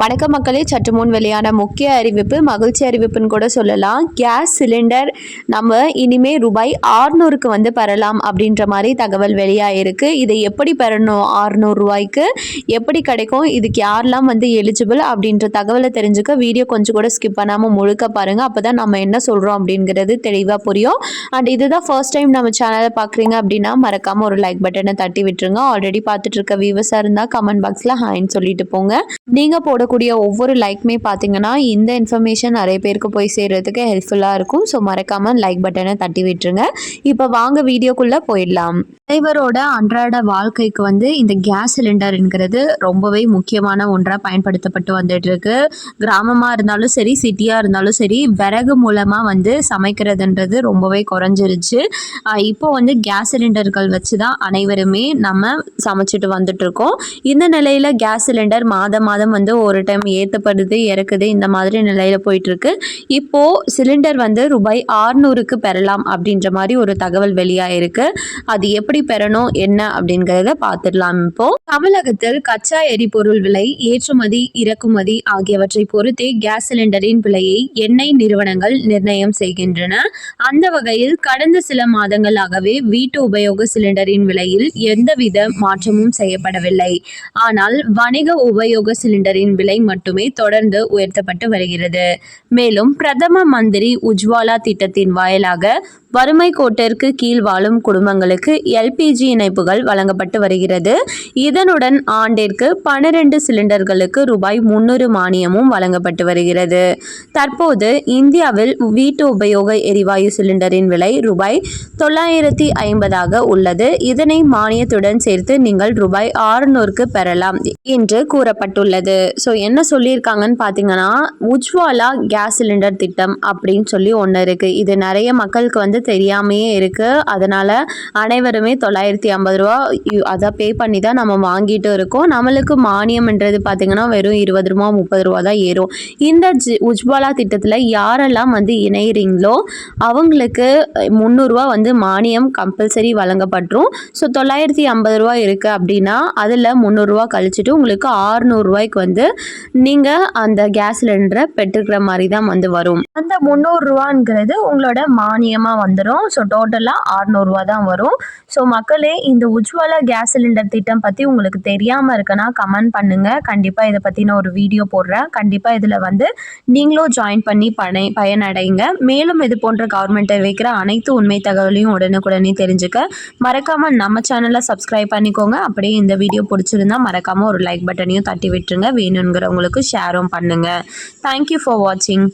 வணக்க மக்களே. சற்று முன் வெளியான முக்கிய அறிவிப்பு. மகிழ்ச்சி அறிவிப்புன்னு கூட சொல்லலாம். கேஸ் சிலிண்டர் நம்ம இனிமே ரூபாய் ஆறுநூறுக்கு வந்து பெறலாம் அப்படின்ற மாதிரி தகவல் வெளியாயிருக்கு. இதை எப்படி பெறணும்? ஆறுநூறுரூவாய்க்கு எப்படி கிடைக்கும்? இதுக்கு யாரெல்லாம் வந்து எலிஜிபிள் அப்படின்ற தகவலை தெரிஞ்சுக்க வீடியோ கொஞ்சம் கூட ஸ்கிப் பண்ணாமல் முழுக்க பாருங்கள் அப்போ தான் நம்ம என்ன சொல்கிறோம் அப்படிங்கிறது தெளிவாக புரியும். அண்ட் இதுதான் ஃபர்ஸ்ட் டைம் நம்ம சேனலை பார்க்குறீங்க அப்படின்னா மறக்காமல் ஒரு லைக் பட்டனை தட்டி விட்டுருங்க. ஆல்ரெடி பார்த்துட்டு இருக்க வியூவர்ஸாக இருந்தால் கமெண்ட் பாக்ஸில் ஹாய்ன்னு சொல்லிட்டு போங்க. நீங்கள் போட போடக்கூடிய ஒவ்வொரு லைக்குமே பார்த்தீங்கன்னா இந்த இன்ஃபர்மேஷன் நிறைய பேருக்கு போய் சேர்கிறதுக்கு ஹெல்ப்ஃபுல்லாக இருக்கும். ஸோ மறக்காமல் லைக் பட்டனை தட்டி விட்டுருங்க. இப்போ வாங்க வீடியோக்குள்ளே போயிடலாம். அனைவரோட அன்றாட வாழ்க்கைக்கு வந்து இந்த கேஸ் சிலிண்டருங்கிறது ரொம்பவே முக்கியமான ஒன்றாக பயன்படுத்தப்பட்டு வந்துட்டு இருக்கு கிராமமாக இருந்தாலும் சரி சிட்டியாக இருந்தாலும் சரி விறகு மூலமாக வந்து சமைக்கிறதுன்றது ரொம்பவே குறைஞ்சிருச்சு. இப்போ வந்து கேஸ் சிலிண்டர்கள் வச்சு தான் அனைவருமே நம்ம சமைச்சிட்டு வந்துட்டு இருக்கோம் இந்த நிலையில் கேஸ் சிலிண்டர் மாதம் மாதம் வந்து ஒரு டைம் ஏற்றப்படுது இறக்குது இந்த மாதிரி நிலையில் போயிட்டுருக்கு. இப்போது சிலிண்டர் வந்து ரூபாய் ஆறுநூறுக்கு பெறலாம் அப்படின்ற மாதிரி ஒரு தகவல் வெளியாயிருக்கு. அது எப்படி பெறணும் என்ன அப்படிங்கிறத பார்த்துடலாம் இப்போ. தமிழகத்தில் கச்சா எரிபொருள் விலை ஏற்றுமதி இறக்குமதி ஆகியவற்றை பொறுத்தே கேஸ் சிலிண்டரின் விலையை எண்ணெய் நிறுவனங்கள் நிர்ணயம் செய்கின்றன. அந்த வகையில் கடந்த சில மாதங்களாகவே வீட்டு உபயோக சிலிண்டரின் விலையில் எந்தவித மாற்றமும் செய்யப்படவில்லை. ஆனால் வணிக உபயோக சிலிண்டரின் விலை மட்டுமே தொடர்ந்து உயர்த்தப்பட்டு வருகிறது. மேலும் பிரதம மந்திரி உஜ்வாலா திட்டத்தின் வாயிலாக வறுமை கோட்டிற்கு கீழ் வாழும் குடும்பங்களுக்கு எல்பிஜி இணைப்புகள் வழங்கப்பட்டு வருகிறது. இதனுடன் ஆண்டிற்கு பன்னிரண்டு சிலிண்டர்களுக்கு ரூபாய் முன்னூறு மானியமும் வழங்கப்பட்டு வருகிறது. தற்போது இந்தியாவில் வீட்டு உபயோக எரிவாயு சிலிண்டரின் விலை ரூபாய் தொள்ளாயிரத்தி ஐம்பதாக உள்ளது. இதனை மானியத்துடன் சேர்த்து நீங்கள் ரூபாய் ஆறுநூறுக்கு பெறலாம் என்று கூறப்பட்டுள்ளது. ஸோ என்ன சொல்லியிருக்காங்கன்னு பார்த்தீங்கன்னா உஜ்வாலா கேஸ் சிலிண்டர் திட்டம் அப்படின்னு சொல்லி ஒன்று இருக்குது இது நிறைய மக்களுக்கு வந்து தெரியாமையே இருக்குது அதனால் அனைவருமே தொள்ளாயிரத்தி ஐம்பது ரூபா அதை பே பண்ணி தான் நம்ம வாங்கிட்டு இருக்கோம். நம்மளுக்கு மானியம்ன்றது பார்த்திங்கன்னா வெறும் இருபது ரூபா முப்பது ரூபா தான் ஏறும். இந்த ஜி உஜ்வாலா திட்டத்தில் யாரெல்லாம் வந்து இணையிறீங்களோ அவங்களுக்கு முந்நூறுரூவா வந்து மானியம் கம்பல்சரி வழங்கப்பட்டுரும். ஸோ தொள்ளாயிரத்தி ஐம்பது ரூபா இருக்குது அப்படின்னா அதில் முந்நூறுரூவா கழிச்சிட்டு உங்களுக்கு ஆறுநூறுவாய்க்கு வந்து நீங்கள் அந்த கேஸ் சிலிண்டரை பெற்றுக்கிற மாதிரி தான் வந்து வரும். அந்த முந்நூறுரூவாங்கிறது உங்களோட மானியமாக வந்துடும். ஸோ டோட்டலாக ஆறுநூறுவா தான் வரும். ஸோ மக்களே இந்த உஜ்வாலா கேஸ் சிலிண்டர் திட்டம் பற்றி உங்களுக்கு தெரியாமல் இருக்குன்னா கமெண்ட் பண்ணுங்கள் கண்டிப்பாக இதை பற்றின ஒரு வீடியோ போடுறேன். கண்டிப்பாக இதில் வந்து நீங்களும் ஜாயின் பண்ணி பனை பயனடைங்க. மேலும் இது போன்ற கவர்மெண்ட்டை வைக்கிற அனைத்து உண்மை தகவலையும் உடனுக்குடனே தெரிஞ்சுக்க. மறக்காமல் நம்ம சேனலை சப்ஸ்கிரைப் பண்ணிக்கோங்க. அப்படியே இந்த வீடியோ பிடிச்சிருந்தா மறக்காமல் ஒரு லைக் பட்டனையும் தட்டி விட்டுருங்க. வேணுங்கிறவங்களுக்கு ஷேரும் பண்ணுங்கள் தேங்க்யூ ஃபார் வாட்சிங்